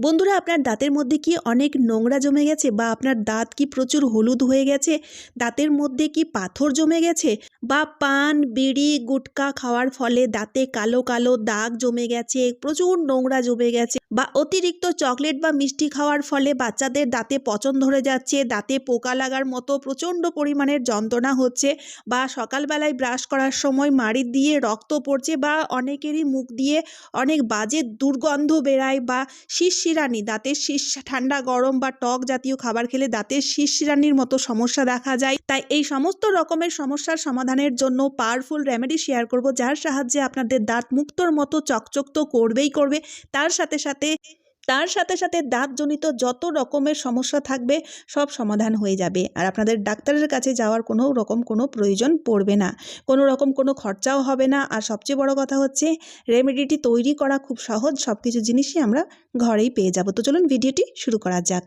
বন্ধুরা, আপনার দাঁতের মধ্যে কি অনেক নোংরা জমে গেছে বা আপনার দাঁত কি প্রচুর হলুদ হয়ে গেছে? দাঁতের মধ্যে কি পাথর জমে গেছে? বা পান, বিড়ি, গুটকা খাওয়ার ফলে দাঁতে কালো কালো দাগ জমে গেছে, প্রচুর নোংরা জমে গেছে বা অতিরিক্ত চকলেট বা মিষ্টি খাওয়ার ফলে বাচ্চাদের দাঁতে পচন ধরে যাচ্ছে, দাঁতে পোকা লাগার মতো প্রচণ্ড পরিমাণের যন্ত্রণা হচ্ছে বা সকালবেলায় ব্রাশ করার সময় মাড়ি দিয়ে রক্ত পড়ছে বা অনেকেরই মুখ দিয়ে অনেক বাজে দুর্গন্ধ বেরায় বা শিরশিরানি দাঁতের শীষ, ঠান্ডা, গরম বা টক জাতীয় খাবার খেলে দাঁতের শিরশিরানির মতো সমস্যা দেখা যায়। তাই এই সমস্ত রকমের সমস্যার সমাধানের জন্য পাওয়ারফুল রেমেডি শেয়ার করব, যার সাহায্যে আপনাদের দাঁত মুক্তর মতো চকচক তো করবেই করবে। তার সাথে সাথে তার সাথে সাথে দাঁতজনিত যত রকমের সমস্যা থাকবে, সব সমাধান হয়ে যাবে। আর আপনাদের ডাক্তারের কাছে যাওয়ার কোনো রকম কোনো প্রয়োজন পড়বে না। কোনো রকম কোনো খরচাও হবে না। আর সবচেয়ে বড় কথা হচ্ছে, রেমেডিটি তৈরি করা খুব সহজ। সব কিছু জিনিসই আমরা ঘরেই পেয়ে যাব। তো চলুন ভিডিওটি শুরু করা যাক।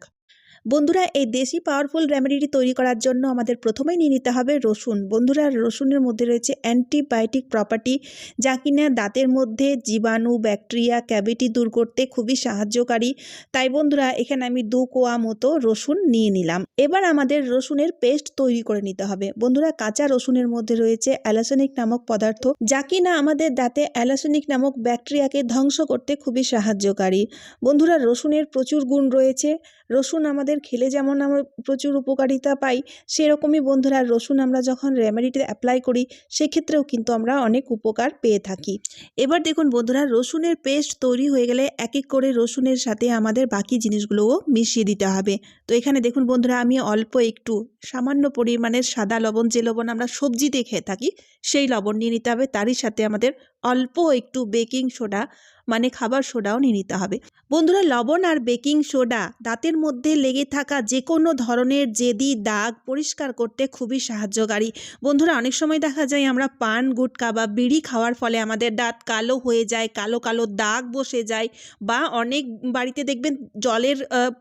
বন্ধুরা, এই দেশি পাওয়ারফুল রেমেডিটি তৈরি করার জন্য আমাদের প্রথমেই নিয়ে নিতে হবে রসুন। বন্ধুরা, রসুনের মধ্যে রয়েছে অ্যান্টিবায়োটিক প্রপার্টি যা কিনা দাঁতের মধ্যে জীবাণু ব্যাকটেরিয়া ক্যাভিটি দূর করতে খুবই সাহায্যকারী। তাই বন্ধুরা, এখানে আমি দু কোয়া মতো রসুন নিয়ে নিলাম। এবার আমাদের রসুনের পেস্ট তৈরি করে নিতে হবে। বন্ধুরা, কাঁচা রসুনের মধ্যে রয়েছে অ্যালাসনিক নামক পদার্থ যা কিনা আমাদের দাঁতে অ্যালাসনিক নামক ব্যাকটেরিয়াকে ধ্বংস করতে খুবই সাহায্যকারী। বন্ধুরা, রসুনের প্রচুর গুণ রয়েছে। রসুন আমাদের খেলে যেমন আমরা প্রচুর উপকারিতা পাই, সেরকমই বন্ধুরা রসুন আমরা যখন রেমেডিতে অ্যাপ্লাই করি, সেক্ষেত্রেও কিন্তু আমরা অনেক উপকার পেয়ে থাকি। এবার দেখুন বন্ধুরা, রসুনের পেস্ট তৈরি হয়ে গেলে এক এক করে রসুনের সাথে আমাদের বাকি জিনিসগুলোও মিশিয়ে দিতে হবে। তো এখানে দেখুন বন্ধুরা, আমি অল্প একটু সামান্য পরিমাণের সাদা লবণ, যে লবণ আমরা সবজিতে খেয়ে থাকি, সেই লবণ নিয়ে নিতে হবে। তারই সাথে আমাদের অল্প একটু বেকিং সোডা মানে খাবার সোডাও নিয়ে নিতে হবে। বন্ধুরা, লবণ আর বেকিং সোডা দাঁতের মধ্যে লেগে থাকা যে কোনো ধরনের জেদি দাগ পরিষ্কার করতে খুবই সাহায্যকারী। বন্ধুরা, অনেক সময় দেখা যায় আমরা পান, গুটকা বা বিড়ি খাওয়ার ফলে আমাদের দাঁত কালো হয়ে যায়, কালো কালো দাগ বসে যায় বা অনেক বাড়িতে দেখবেন জলের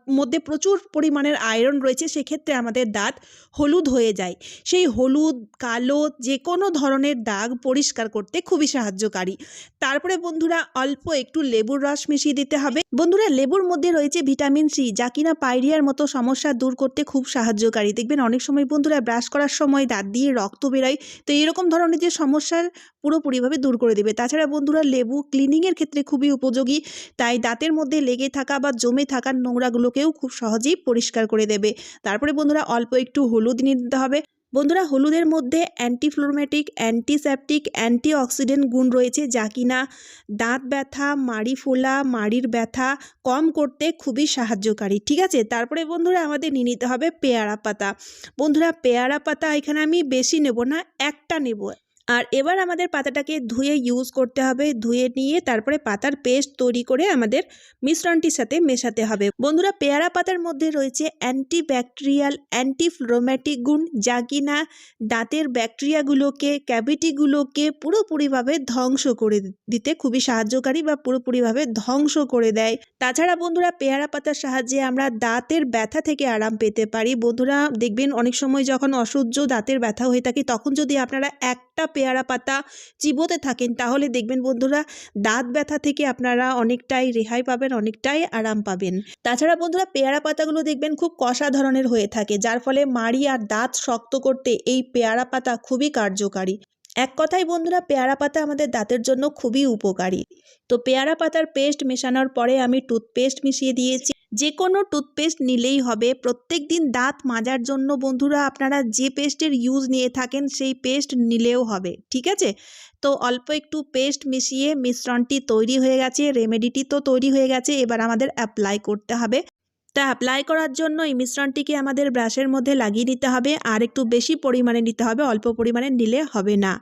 মধ্যে প্রচুর পরিমাণের আয়রন রয়েছে, সেক্ষেত্রে আমাদের দাঁত হলুদ হয়ে যায়। সেই হলুদ, কালো যে কোনো ধরনের দাগ পরিষ্কার করতে খুবই সাহায্যকারী তারপরে বন্ধুরা অল্প একটু লেবুর রস মিশিয়ে দিতে হবে। বন্ধুরা, লেবুর মধ্যে রয়েছে ভিটামিন সি, যা কিনা পাইরিয়ার মতো সমস্যা দূর করতে খুব সাহায্যকারী। দেখবেন, অনেক সময় বন্ধুরা ব্রাশ করার সময় দাঁত দিয়ে রক্ত বেরোয়। তো এরকম ধরনের যে সমস্যার পুরোপুরিভাবে দূর করে দেবে। তাছাড়া বন্ধুরা, লেবু ক্লিনিংয়ের ক্ষেত্রে খুবই উপযোগী। তাই দাঁতের মধ্যে লেগে থাকা বা জমে থাকা নোংরাগুলোকেও খুব সহজেই পরিষ্কার করে দেবে। তারপরে বন্ধুরা, অল্প একটু হলুদ নিয়ে নিতে হবে। বন্ধুরা, হলুদের মধ্যে অ্যান্টিফ্লোরমেটিক অ্যান্টিসেপটিক অ্যান্টিঅক্সিডেন্ট গুণ রয়েছে, যা কিনা দাঁত ব্যথা, মাড়ি ফোলা, মাড়ির ব্যথা কম করতে খুবই সাহায্যকারী, ঠিক আছে? তারপরে বন্ধুরা, আমাদের নিয়ে নিতে হবে পেয়ারা পাতা। বন্ধুরা, পেয়ারা পাতা এখানে আমি বেশি নেব না, একটা নেব। আর এবার আমাদের পাতাটাকে ধুয়ে ইউজ করতে হবে, ধুয়ে নিয়ে তারপরে পাতার পেস্ট তৈরি করে আমাদের মিশ্রণটির সাথে মেশাতে হবে। বন্ধুরা, পেয়ারা পাতার মধ্যে রয়েছে অ্যান্টিব্যাকটেরিয়াল অ্যান্টিফ্লোম্যাটিক গুণ যা কিনা দাঁতের ব্যাকটেরিয়াগুলোকে ক্যাভিটিগুলোকে পুরোপুরিভাবে ধ্বংস করে দিতে খুবই সাহায্যকারী বা পুরোপুরিভাবে ধ্বংস করে দেয়। তাছাড়া বন্ধুরা, পেয়ারা পাতার সাহায্যে আমরা দাঁতের ব্যথা থেকে আরাম পেতে পারি। বন্ধুরা, দেখবেন অনেক সময় যখন অসহ্য দাঁতের ব্যথা হয়ে থাকে, তখন যদি আপনারা একটা পেয়ারা পাতা চিবোতে থাকেন, তাহলে দেখবেন বন্ধুরা দাঁত ব্যথা থেকে আপনারা অনেকটাই রেহাই পাবেন, অনেকটাই আরাম পাবেন। তাছাড়া বন্ধুরা পেয়ারা পাতাগুলো দেখবেন খুব কষা ধরনের হয়ে থাকে, যার ফলে মাড়ি আর দাঁত শক্ত করতে এই পেয়ারা পাতা খুবই কার্যকারী। এক কথায় বন্ধুরা পেয়ারা পাতা আমাদের দাঁতের জন্য খুবই উপকারী। তো পেয়ারা পাতার পেস্ট মেশানোর পরে আমি টুথপেস্ট মিশিয়ে দিয়েছি। যে কোনো টুথপেস্ট নিলেই হবে। প্রত্যেক দিন দাঁত মাজার জন্য বন্ধুরা আপনারা যে পেস্টের ইউজ নিয়ে থাকেন, সেই পেস্ট নিলেও হবে, ঠিক আছে? তো অল্প একটু পেস্ট মিশিয়ে মিশ্রণটি তৈরি হয়ে গেছে রেমেডিটি তো তৈরি হয়ে গেছে, এবার আমাদের অ্যাপ্লাই করতে হবে। তা অ্যাপ্লাই করার জন্য এই মিশ্রণটিকে আমাদের ব্রাশের মধ্যে লাগিয়ে নিতে হবে। আর একটু বেশি পরিমাণে নিতে হবে, অল্প পরিমাণে নিলে হবে না।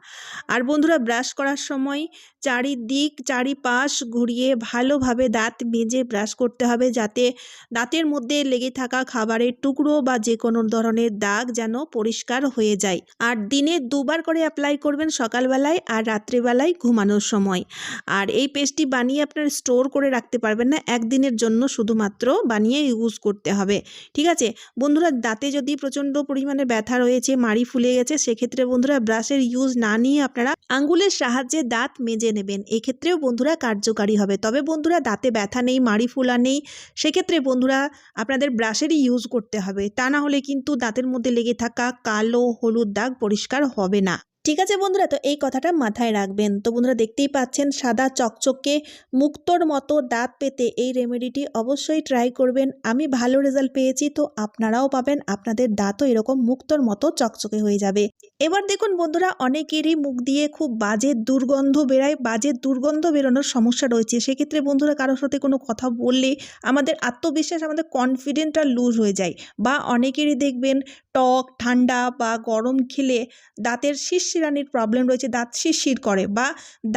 আর বন্ধুরা ব্রাশ করার সময় চারিদিক, চারিপাশ ঘুরিয়ে ভালোভাবে দাঁত মেজে ব্রাশ করতে হবে যাতে দাঁতের মধ্যে লেগে থাকা খাবারের টুকরো বা যে কোনো ধরনের দাগ যেন পরিষ্কার হয়ে যায়। আর দিনে দুবার করে অ্যাপ্লাই করবেন সকালবেলায় আর রাত্রিবেলায় ঘুমানোর সময়। আর এই পেস্টটি বানিয়ে আপনার স্টোর করে রাখতে পারবেন না, একদিনের জন্য শুধুমাত্র বানিয়ে ইউজ করতে হবে। ঠিক আছে? বন্ধুরা, দাঁতে যদি প্রচণ্ড পরিমাণে ব্যথা রয়েছে, মাড়ি ফুলে গেছে, সেক্ষেত্রে বন্ধুরা ব্রাশের ইউজ না নিয়ে আপনারা আঙ্গুলের সাহায্যে দাঁত মেজে নেবেন। এক্ষেত্রেও বন্ধুরা কার্যকারী হবে। তবে বন্ধুরা, দাঁতে ব্যথা নেই, মাড়ি ফোলা নেই, সেক্ষেত্রে বন্ধুরা আপনাদের ব্রাশেরই ইউজ করতে হবে। তা না হলে কিন্তু দাঁতের মধ্যে লেগে থাকা কালো, হলুদ দাগ পরিষ্কার হবে না। ঠিক আছে বন্ধুরা, তো এই কথাটা মাথায় রাখবেন। তো বন্ধুরা দেখতেই পাচ্ছেন, সাদা চকচকে মুক্তোর মতো দাঁত পেতে এই রেমেডিটি অবশ্যই ট্রাই করবেন। আমি ভালো রেজাল্ট পেয়েছি, তো আপনারাও পাবেন, আপনাদের দাঁতও এরকম মুক্তোর মতো চকচকে হয়ে যাবে। এবার দেখুন বন্ধুরা, অনেকেরই মুখ দিয়ে খুব বাজে দুর্গন্ধ বেরায়, বাজে দুর্গন্ধ বেরোনোর সমস্যা রয়েছে। সেক্ষেত্রে বন্ধুরা কারোর সাথে কোনো কথা বললে আমাদের আত্মবিশ্বাস, আমাদের কনফিডেন্টটা লুজ হয়ে যায়। বা অনেকেরই দেখবেন টক, ঠান্ডা বা গরম খেলে দাঁতের শিরশিরানির প্রবলেম রয়েছে, দাঁত শিরশির করে বা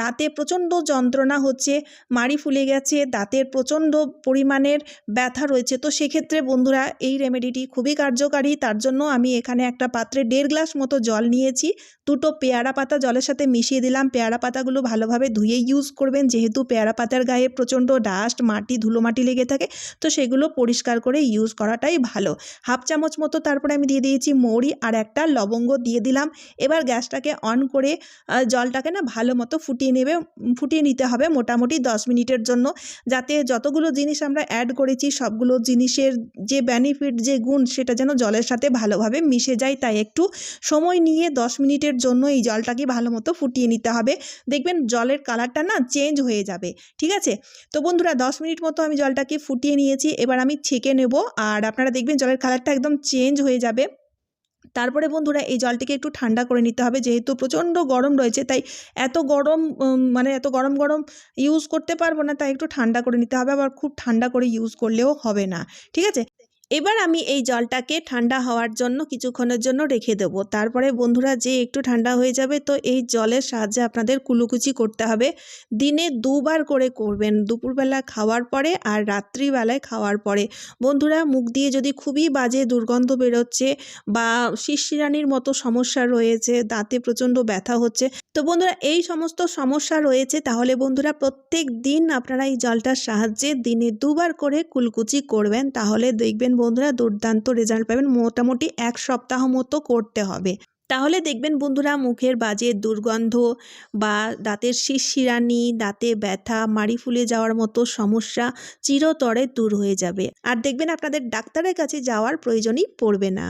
দাঁতে প্রচণ্ড যন্ত্রণা হচ্ছে, মাড়ি ফুলে গেছে, দাঁতের প্রচণ্ড পরিমাণের ব্যথা রয়েছে। তো সেক্ষেত্রে বন্ধুরা এই রেমেডিটি খুবই কার্যকারী। তার জন্য আমি এখানে একটা পাত্রে দেড় গ্লাস মতো জল নিয়েছি, দুটো পেয়ারা পাতা জলের সাথে মিশিয়ে দিলাম। পেয়ারা পাতাগুলো ভালোভাবে ধুয়ে ইউজ করবেন, যেহেতু পেয়ারা পাতার গায়ে প্রচণ্ড ডাস্ট মাটি ধুলো মাটি লেগে থাকে, তো সেগুলো পরিষ্কার করে ইউজ করাটাই ভালো। হাফ চামচ মতো তারপরে আমি দিয়ে দিয়েছি, মৌরি আর একটা লবঙ্গ দিয়ে দিলাম। এবার গ্যাসটাকে অন করে জলটাকে না ভালো মতো ফুটিয়ে নেবে, ফুটিয়ে নিতে হবে মোটামুটি দশ মিনিটের জন্য। যাতে যতগুলো জিনিস আমরা অ্যাড করেছি, সবগুলো জিনিসের যে বেনিফিট যে গুণ, সেটা যেন জলের সাথে ভালোভাবে মিশে যায়। তাই একটু সময় নিয়ে দশ মিনিটের জন্য এই জলটাকে ভালো মতো ফুটিয়ে নিতে হবে। দেখবেন জলের কালারটা না চেঞ্জ হয়ে যাবে, ঠিক আছে? তো বন্ধুরা, দশ মিনিট মতো আমি জলটাকে ফুটিয়ে নিয়েছি। এবার আমি ছেঁকে নেব। আর আপনারা দেখবেন জলের কালারটা একদম চেঞ্জ হয়ে যাবে। তারপরে বন্ধুরা এই জলটিকে একটু ঠান্ডা করে নিতে হবে। যেহেতু প্রচণ্ড গরম রয়েছে, তাই এত গরম মানে এত গরম গরম ইউজ করতে পারব না, তাই একটু ঠান্ডা করে নিতে হবে। আবার খুব ঠান্ডা করে ইউজ করলেও হবে না। ঠিক আছে? এবার আমি এই জলটাকে ঠান্ডা হওয়ার জন্য, কিছুক্ষণের জন্য রেখে দেবো। তারপরে বন্ধুরা, যে একটু ঠান্ডা হয়ে যাবে, তো এই জলের সাহায্যে আপনাদের কুলুকুচি করতে হবে। দিনে দুবার করে করবেন, দুপুরবেলা খাওয়ার পরে আর রাত্রিবেলায় খাওয়ার পরে। বন্ধুরা, মুখ দিয়ে যদি খুবই বাজে দুর্গন্ধ বেরোচ্ছে বা শিরশিরানির মতো সমস্যা রয়েছে, দাঁতে প্রচণ্ড ব্যথা হচ্ছে, তো বন্ধুরা, এই সমস্ত সমস্যা রয়েছে, তাহলে বন্ধুরা, প্রত্যেক দিন আপনারা এই জলটার সাহায্যে দিনে দুবার করে কুলকুচি করবেন। তাহলে দেখবেন বন্ধুরা দুর্দান্ত রেজাল্ট পাবেন। মোটামুটি এক সপ্তাহ মতো করতে হবে। তাহলে দেখবেন বন্ধুরা মুখের বাজে দুর্গন্ধ বা দাঁতের শিরশিরানি, দাঁতে ব্যথা, মাড়ি ফুলে যাওয়ার মতো সমস্যা চিরতরে দূর হয়ে যাবে। আর দেখবেন আপনাদের ডাক্তারের কাছে যাওয়ার প্রয়োজনই পড়বে না।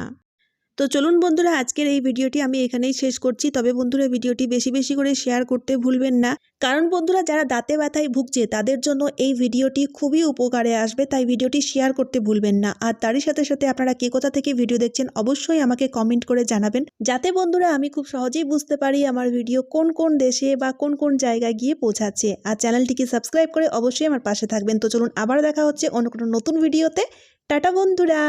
তো চলুন বন্ধুরা, আজকের এই ভিডিওটি আমি এখানেই শেষ করছি। তবে বন্ধুরা, ভিডিওটি বেশি বেশি করে শেয়ার করতে ভুলবেন না। কারণ বন্ধুরা, যারা দাঁতে ব্যথায় ভুগছে, তাদের জন্য এই ভিডিওটি খুবই উপকারে আসবে, তাই ভিডিওটি শেয়ার করতে ভুলবেন না। আর তারই সাথে সাথে আপনারা কে কোথা থেকে ভিডিও দেখছেন, অবশ্যই আমাকে কমেন্ট করে জানাবেন। যাতে বন্ধুরা, আমি খুব সহজেই বুঝতে পারি আমার ভিডিও কোন কোন দেশে বা কোন কোন জায়গায় গিয়ে পৌঁছাচ্ছে। আর চ্যানেলটিকে সাবস্ক্রাইব করে অবশ্যই আমার পাশে থাকবেন। তো চলুন, আবার দেখা হচ্ছে অন্য কোনো নতুন ভিডিওতে। টাটা বন্ধুরা!